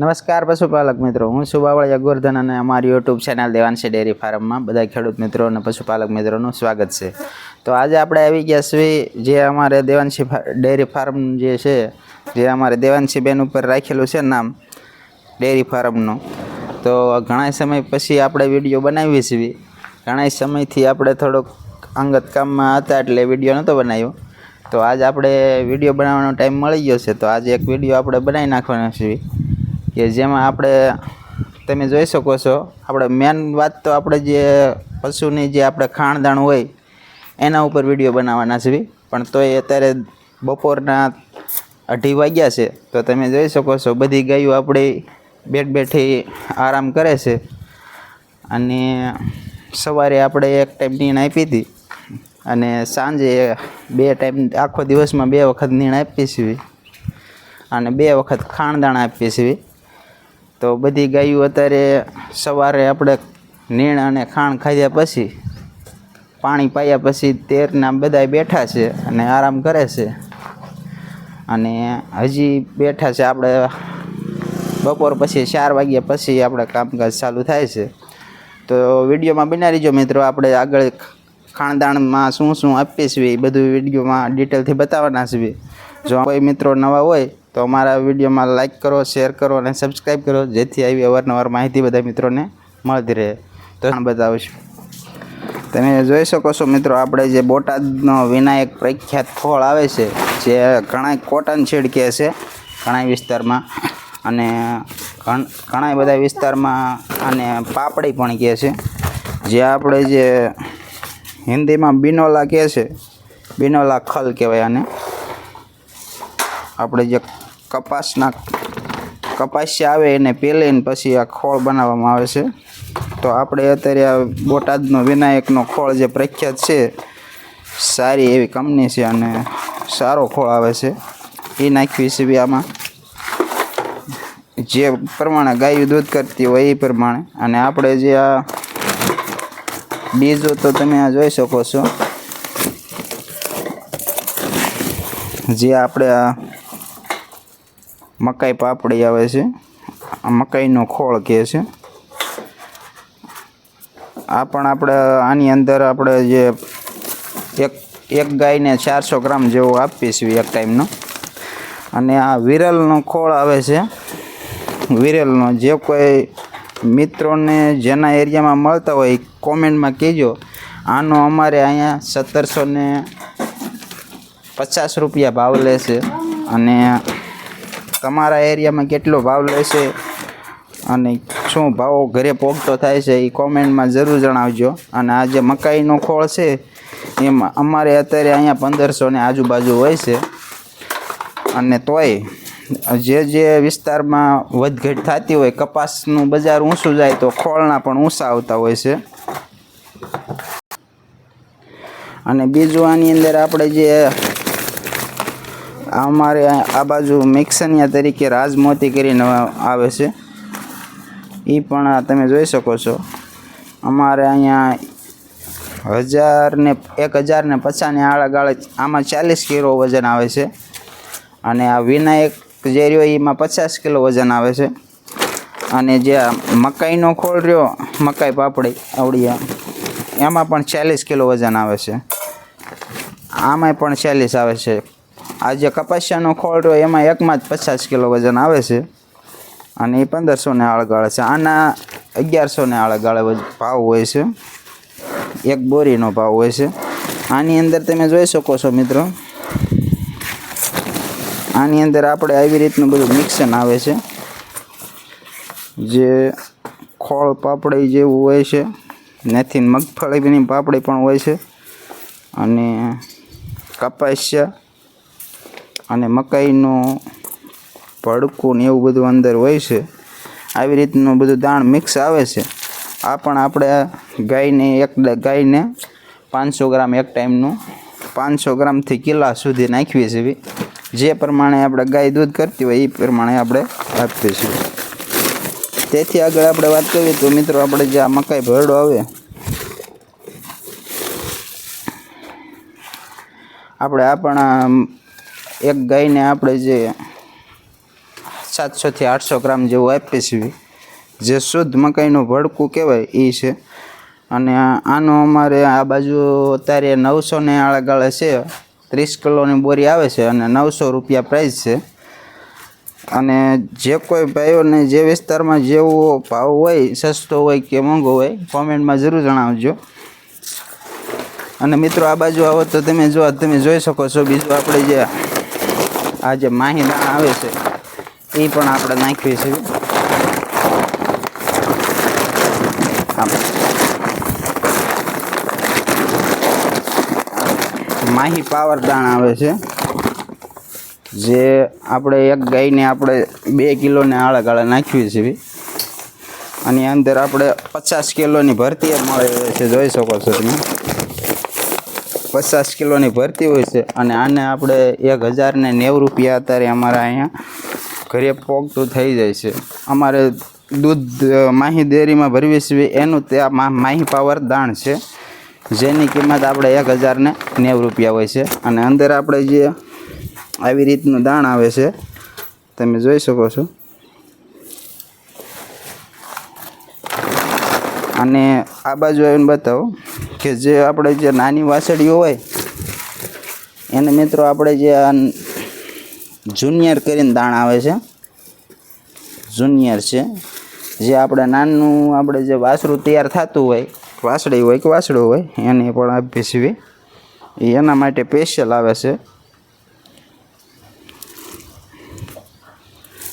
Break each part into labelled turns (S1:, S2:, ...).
S1: નમસ્કાર પશુપાલક મિત્રો, હું છું બાવળિયા ગોરધન અને અમારી યુટ્યુબ ચેનલ દેવાંશી ડેરી ફાર્મમાં બધા ખેડૂત મિત્રો અને પશુપાલક મિત્રોનું સ્વાગત છે. તો આજે આપણે આવી ગયા છીએ જે અમારે દેવાંશી ડેરી ફાર્મ જે છે, જે અમારે દેવાંશી બેન ઉપર રાખેલું છે નામ, ડેરી ફાર્મનું તો ઘણા સમય પછી આપણે વીડિયો બનાવીએ છીએ. ઘણા સમયથી આપણે થોડોક અંગત કામમાં હતા એટલે વીડિયો નહોતો બનાવ્યો. તો આજ આપણે વીડિયો બનાવવાનો ટાઈમ મળી ગયો છે. તો આજે એક વીડિયો આપણે બનાવી નાખવાનો છે કે જેમાં આપણે, તમે જોઈ શકો છો, આપણે મેન વાત તો આપણે જે પશુની જે આપણે ખાણદાણ હોય, એના ઉપર વીડિયો બનાવવાના છે પણ તોય અત્યારે બપોરના અઢી વાગ્યા છે, તો તમે જોઈ શકો છો, બધી ગાયો આપણી બેઠ બેઠી આરામ કરે છે. અને સવારે આપણે એક ટાઈમ નીણ આપી હતી, અને સાંજે બે ટાઈમ, આખો દિવસમાં બે વખત નીણ આપીએ છીએ. અને બે વખત ખાણદાણ આપીએ છીએ. તો બધી ગાયો અત્યારે સવારે આપણે નીણ અને ખાણ ખાધ્યા પછી, પાણી પાયા પછી તેરના બધા બેઠા છે અને આરામ કરે છે. અને હજી બેઠા છે આપણે બપોર પછી ચાર વાગ્યા પછી આપણે કામકાજ ચાલુ થાય છે. તો વિડીયોમાં બના જો મિત્રો, આપણે આગળ ખાણદાણમાં શું શું આપીએ છીએ એ બધું વિડીયોમાં ડિટેલથી બતાવવાના છીએ. જો કોઈ મિત્રો નવા હોય તો અમારા વિડીયોમાં લાઇક કરો શેર કરો અને સબસ્ક્રાઈબ કરો. જેથી આવી અવારનવાર માહિતી બધા મિત્રોને મળતી રહે. તો બતાવીશું તમે જોઈ શકો છો મિત્રો, આપણે જે બોટાદનો વિનાયક પ્રખ્યાત ફળ આવે છે, જે ઘણા કોટન શેડ કહે છે ઘણા વિસ્તારમાં. અને ઘણ- બધા વિસ્તારમાં આને પાપડી પણ કહે છે. જે આપણે જે હિન્દીમાં બિનોલા કહે છે, બિનોલા ખલ કહેવાય આને. આપણે જે કપાસના કપાસિયા આવે એને પેલીને પછી આ ખોળ બનાવવામાં આવે છે. તો આપણે અત્યારે આ બોટાદનો વિનાયકનો ખોળ જે પ્રખ્યાત છે, સારી એવી કંપની છે અને સારો ખોળ આવે છે. એ નાખવી છે બી આમાં. જે પ્રમાણે ગાયું દૂધ કરતી હોય એ પ્રમાણે. અને આપણે જે આ બીજો તો તમે આ જોઈ શકો છો. જે આપણે આ મકાઈ પાપડી આવે છે. આ મકાઈનો ખોળ કહે છે. આ પણ આપણે આની અંદર આપણે જે એક એક ગાયને ચારસો ગ્રામ જેવો આપીએ છીએ એક ટાઈમનો. અને આ વિરલનો ખોળ આવે છે. વિરલનો જે કોઈ મિત્રોને જેના એરિયામાં મળતા હોય કોમેન્ટમાં કહેજો. આનો અમારે અહીંયા સત્તરસો ને પચાસ રૂપિયા ભાવ લેશે. અને તમારા એરિયામાં કેટલો ભાવ લેશે અને શું ભાવો ઘરે પોગતો થાય છે એ કોમેન્ટમાં જરૂર જણાવજો. અને આ જે મકાઈનો ખોળ છે, એમાં અમારે અત્યારે અહીંયા પંદરસો ને આજુબાજુ હોય છે. અને તોય જે જે વિસ્તારમાં વધઘટ થતી હોય, કપાસનું બજાર ઊંચું જાય તો ખોળના પણ ઊંચા આવતા હોય છે. અને બીજું આની અંદર આપણે જે અમારે આ બાજુ મિક્સનિયા તરીકે રાજમોતી કરીને આવે છે. એ પણ તમે જોઈ શકો છો. અમારે અહીંયા હજાર ને, એક હજાર ને પચાસની આળાગાળે આમાં ચાલીસ કિલો વજન આવે છે. અને આ વિનાયક જે રહ્યો એમાં પચાસ કિલો વજન આવે છે. અને જે મકાઈનો ખોળ રહ્યો, મકાઈ પાપડી આવડી એમાં પણ ચાલીસ કિલો વજન આવે છે. આમાંય પણ ચાલીસ આવે છે. આ જે કપાસિયાનો ખોળ રહ્યો એમાં એકમાં જ પચાસ કિલો વજન આવે છે. અને એ પંદરસોને આળગાળે છે. આના અગિયારસોને આળગાળે ભાવ હોય છે. એક બોરીનો ભાવ હોય છે. આની અંદર તમે જોઈ શકો છો મિત્રો. આની અંદર આપણે આવી રીતનું બધું મિક્સન આવે છે. જે ખોળ, પાપડી જેવું હોય છે. નથી મગફળીની પાપડી પણ હોય છે. અને કપાસિયા અને મકાઈનું ભડકું ને એવું બધું અંદર હોય છે. આવી રીતનું બધું દાણ મિક્સ આવે છે. આ પણ આપણે ગાયને એક ગાયને પાંચસો ગ્રામ એક ટાઈમનું પાંચસો ગ્રામથી કિલા સુધી નાખીએ છીએ જે પ્રમાણે આપણે ગાય દૂધ કરતી હોય એ પ્રમાણે આપણે આપીએ છીએ. તેથી આગળ આપણે વાત કરીએ તો મિત્રો આપણે જે આ મકાઈ ભરડો આવે, આપણે આપણા એક ગાયને આપણે જે સાતસોથી આઠસો ગ્રામ જેવું આપીએ છીએ, જે શુદ્ધ મકાઈનું ભડકું કહેવાય એ છે. અને આનો અમારે આ બાજુ અત્યારે નવસો ને આળાગાળે છે, ત્રીસ કિલોની બોરી આવે છે અને નવસો રૂપિયા પ્રાઇસ છે. અને જે કોઈ ભાઈઓને જે વિસ્તારમાં જેવો ભાવ હોય, સસ્તો હોય કે મોંઘો હોય કોમેન્ટમાં જરૂર જણાવજો. અને મિત્રો, આ બાજુ આવો તો તમે જો તમે જોઈ શકો છો. બીજું આપણે જે આ જે માહી દાણા આવે છે એ પણ આપણે નાખીએ છીએ માહી પાવર દાણા આવે છે, જે આપણે એક ગાયને આપણે બે કિલોને આળા ગાળા નાખીએ છીએ અને અંદર આપણે પચાસ કિલોની ભરતી મળે છે, જોઈ શકો છો તમે. પચાસ કિલોની ભરતી હોય છે અને આને આપણે એક હજાર ને નેવું રૂપિયા અત્યારે અમારા અહીંયા ઘરે પોગતું થઈ જાય છે. અમારે દૂધ માહી ડેરીમાં ભરવી છે. એનું તે માહી પાવર દાણ છે. જેની કિંમત આપણે એક હજાર ને નેવું રૂપિયા હોય છે. અને અંદર આપણે જે આવી રીતનું દાણ આવે છે, તમે જોઈ શકો છો. અને આ બાજુ આવીને બતાવો. કે જે આપણે જે નાની વાસળીઓ હોય, એને મિત્રો આપણે જે જુનિયર કરીને દાણ આવે છે, જુનિયર છે, જે આપણે નાનું આપણે જે વાસરું તૈયાર થતું હોય વાસળી હોય કે વાસળું હોય, એને પણ આપીએ એ એના માટે સ્પેશિયલ આવે છે.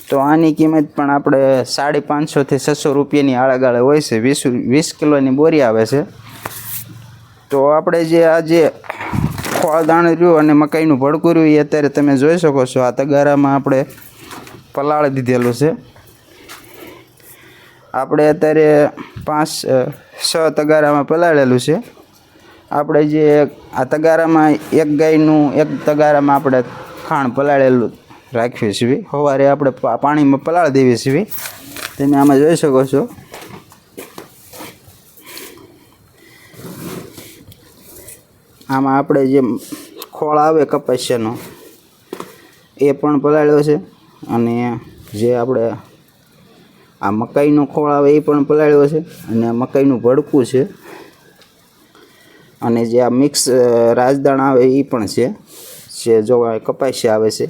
S1: તો આની કિંમત પણ આપણે સાડી પાંચસોથી છસો રૂપિયાની આળાગાળે હોય છે. વીસ વીસ કિલોની બોરી આવે છે. તો આપણે જે આ જે દાણ રહ્યું અને મકાઈનું ભડકું રહ્યું, એ અત્યારે તમે જોઈ શકો છો. આ તગારામાં આપણે પલાળી દીધેલું છે. આપણે અત્યારે પાંચ છ તગારામાં પલાળેલું છે. આપણે જે આ તગારામાં એક ગાયનું એક તગારામાં આપણે ખાણ પલાળેલું રાખીએ છીએ સવારે આપણે પાણીમાં પલાળ દેવી છીએ તમે આમાં જોઈ શકો છો. આમાં આપણે જે ખોળ આવે કપાસિયાનો, એ પણ પલાળ્યો છે. અને જે આપણે આ મકાઈનો ખોળ આવે એ પણ પલાળ્યો છે. અને આ મકાઈનું ભડકું છે. અને જે આ મિક્સ રાજદાણ આવે એ પણ છે. જે જો આ કપાસિયા આવે છે.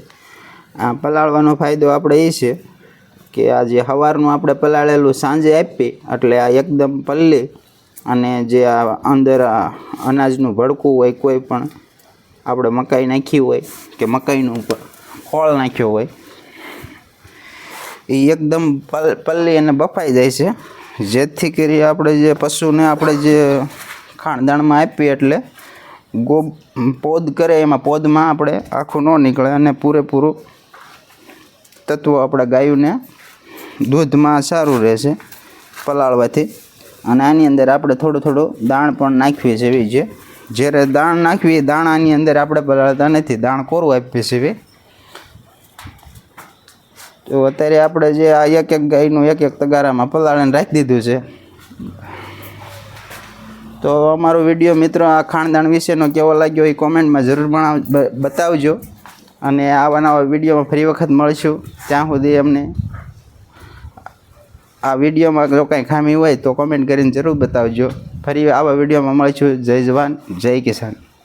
S1: આ પલાળવાનો ફાયદો આપણે એ છે કે આ જે સવારનું આપણે પલાળેલું સાંજે આપીએ, એટલે આ એકદમ પલ્લી અને જે આ અંદર અનાજનું ભડકું હોય, કોઈ પણ આપણે મકાઈ નાખી હોય કે મકાઈનું ખોળ નાખ્યો હોય એ એકદમ પલ, પલ્લી અને બફાઈ જાય છે. જેથી કરી આપણે જે પશુને આપણે જે ખાણદાણમાં આપીએ એટલે ગો, પોદ કરે, એમાં પોદમાં આપણે આખું ન નીકળે અને પૂરેપૂરું તત્વ આપણા ગાયોને દૂધમાં સારું રહેશે પલાળવાથી. અને આની અંદર આપણે થોડું થોડું દાણ પણ નાખીએ છીએ જે જ્યારે દાણ નાખીએ દાણાની અંદર આપણે પલાળતા નથી, દાણ કોરું આપીએ છીએ. તો અત્યારે આપણે જે આ એક એક ગાયનું એક એક તગારામાં પલાળીને રાખી દીધું છે. તો અમારો વીડિયો મિત્રો આ ખાણદાણ વિશેનો કેવો લાગ્યો એ કોમેન્ટમાં જરૂર બતાવજો. અને આવા નવા વિડીયોમાં ફરી વખત મળીશું. ત્યાં સુધી અમને આ વિડીયોમાં જો કાંઈ ખામી હોય તો કોમેન્ટ કરીને જરૂર બતાવજો. ફરી આવા વિડીયોમાં મળીશું. જય જવાન, જય કિસાન.